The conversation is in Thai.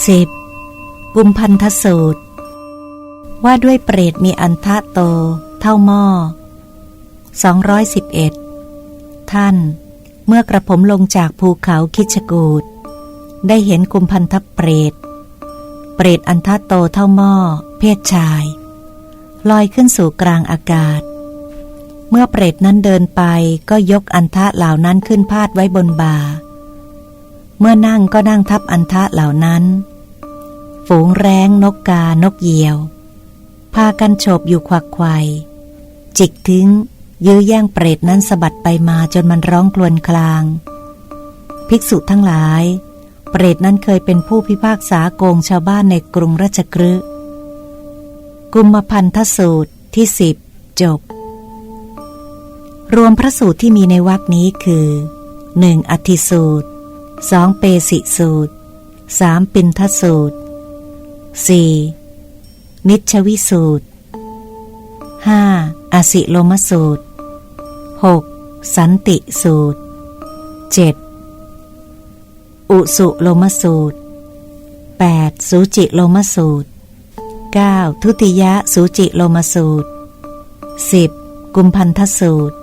10. กุมพันธสูตร ว่าด้วยเปรตมีอันทะโต เท่าหม้อ211 ท่าน เมื่อกระผมลงจากภูเขาคิชกูดได้เห็นกุมพันธเปรต เปรตอันทะโตเท่าหม้อ เพศชาย ลอยขึ้นสู่กลางอากาศ เมื่อเปรตนั้นเดินไปก็ยกอันทะเหล่านั้นขึ้นพาดไว้บนบ่า เมื่อนั่งก็นั่งทับอันทะเหล่านั้น ฝูงแร้งนกกานกเหยี่ยว พากันโฉบอยู่ควักไขวจิกทิ้งยื้อแย่งเปรตนั้นสะบัดไปมาจนมันร้องครวญคลาง ภิกษุทั้งหลาย เปรตนั้นเคยเป็นผู้พิพากษาโกงชาวบ้านในกรุงราชกฤห์กุมพันธสูตรที่สิบจบ รวมพระสูตรที่มีในวรคนี้คือ 1. อธิสูตร 2. เปสิสูตร 3. ปินทสูตร 4. นิชวิสูตร 5. อสิโลมสูตร 6. สันติสูตร 7. อุสุโลมสูตร 8. สูจิโลมสูตร 9. ทุติยะสูจิโลมสูตร 10. กุมพันธสูตร